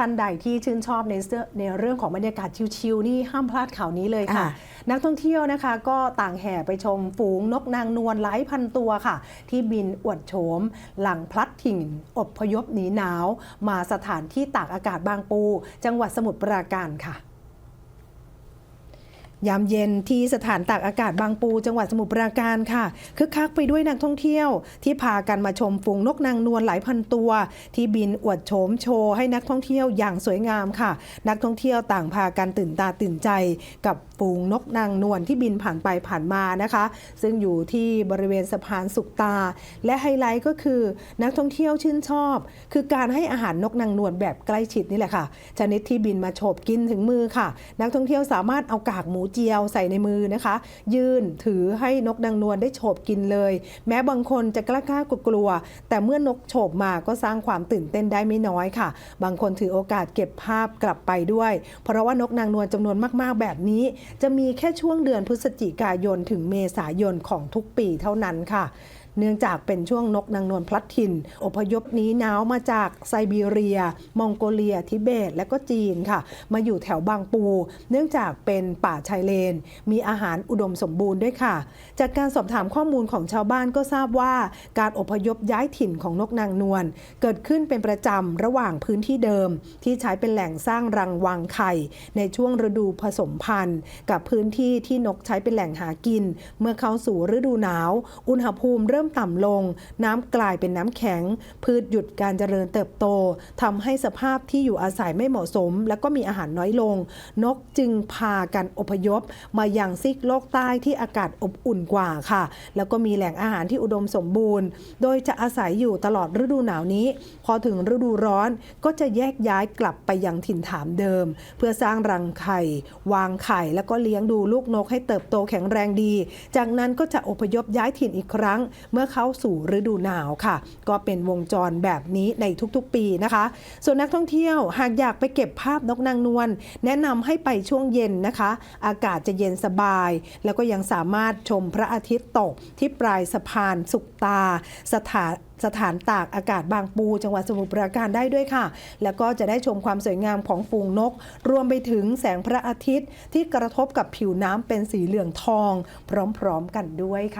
ท่านใดที่ชื่นชอบในเสื้อในเรื่องของบรรยากาศชิลๆนี่ห้ามพลาดข่าวนี้เลยค่ะอ่านักท่องเที่ยวนะคะ ก็ต่างแห่ไปชมฝูงนกนางนวลหลายพันตัวค่ะ ที่บินอวดโฉม หลังพลัดถิ่นอพยพหนีหนาว มาสถานที่ตากอากาศบางปู จังหวัดสมุทรปราการค่ะ ยามเย็นที่สถานตากอากาศบางปู จังหวัดสมุทรปราการค่ะคึกคักไปด้วยนักท่องเที่ยว ที่พากันมาชมฝูงนกนางนวลหลายพันตัว ที่บินอวดโฉมโชว์ให้นักท่องเที่ยวอย่างสวยงามค่ะ นักท่องเที่ยวต่างพากันตื่นตาตื่นใจ กับฝูงนกนางนวลที่บินผ่านไปผ่านมานะคะ ซึ่งอยู่ที่บริเวณสะพานสุกตา และไฮไลท์ก็คือนักท่องเที่ยวชื่นชอบ คือการให้อาหารนกนางนวลแบบใกล้ชิดนี่แหละค่ะชนิดที่บินมาโฉบกินถึงมือค่ะ นักท่องเที่ยวสามารถเอากากหมูเจียวใส่ในมือนะคะ ยื่นถือให้นกนางนวลได้โฉบกินเลย แม้บางคนจะกล้ากล้ากลัวแต่เมื่อนกโฉบมาก็สร้างความตื่นเต้นได้ไม่น้อยค่ะ บางคนถือโอกาสเก็บภาพกลับไปด้วย เพราะว่านกนางนวลจำนวนมากๆแบบนี้ จะมีแค่ช่วงเดือนพฤศจิกายนถึงเมษายนของทุกปีเท่านั้นค่ะ เนื่องจากเป็นช่วงนกนางนวลพลัดถิ่น อพยพนี้หนาวมาจากไซบีเรีย มองโกเลีย ทิเบต และก็จีนค่ะ มาอยู่แถวบางปู เนื่องจากเป็นป่าชายเลน มีอาหารอุดมสมบูรณ์ด้วยค่ะ จากการสอบถามข้อมูลของชาวบ้านก็ทราบว่า การอพยพย้ายถิ่นของนกนางนวลเกิดขึ้นเป็นประจำระหว่างพื้นที่เดิม ที่ใช้เป็นแหล่งสร้างรังวางไข่ ในช่วงฤดูผสมพันธุ์ กับพื้นที่ที่นกใช้เป็นแหล่งหากิน เมื่อเข้าสู่ฤดูหนาว อุณหภูมิเรื่ริ่มต่ำลง น้ำกลายเป็นน้ำแข็ง พืชหยุดการเจริญเติบโตทำให้สภาพที่อยู่อาศัยไม่เหมาะสม และก็มีอาหารน้อยลง นกจึงพากันอพยพ มายังซีกโลกใต้ที่อากาศอบอุ่นกว่าค่ะ แล้วก็มีแหล่งอาหารที่อุดมสมบูรณ์ โดยจะอาศัยอยู่ตลอดฤดูหนาวนี้ พอถึงฤดูร้อนก็จะแยกย้ายกลับไปยังถิ่นฐานเดิม เพื่อสร้างรังไข่ วางไข่ แล้วก็เลี้ยงดูลูกนกให้เติบโตแข็งแรงดี จากนั้นก็จะอพยพย้ายถิ่นอีกครั้งเมื่อเข้าสู่ฤดูหนาวค่ะ ก็เป็นวงจรแบบนี้ในทุกๆ ปีนะคะ ส่วนนักท่องเที่ยวหากอยากไปเก็บภาพนกนางนวลแนะนำให้ไปช่วงเย็นนะคะ อากาศจะเย็นสบาย แล้วก็ยังสามารถชมพระอาทิตย์ตกที่ปลายสะพานสุกตาสถานสถานตากอากาศบางปู จังหวัดสมุทรปราการได้ด้วยค่ะ แล้วก็จะได้ชมความสวยงามของฝูงนก รวมไปถึงแสงพระอาทิตย์ที่กระทบกับผิวน้ำเป็นสีเหลืองทอง พร้อมๆกันด้วยค่ะ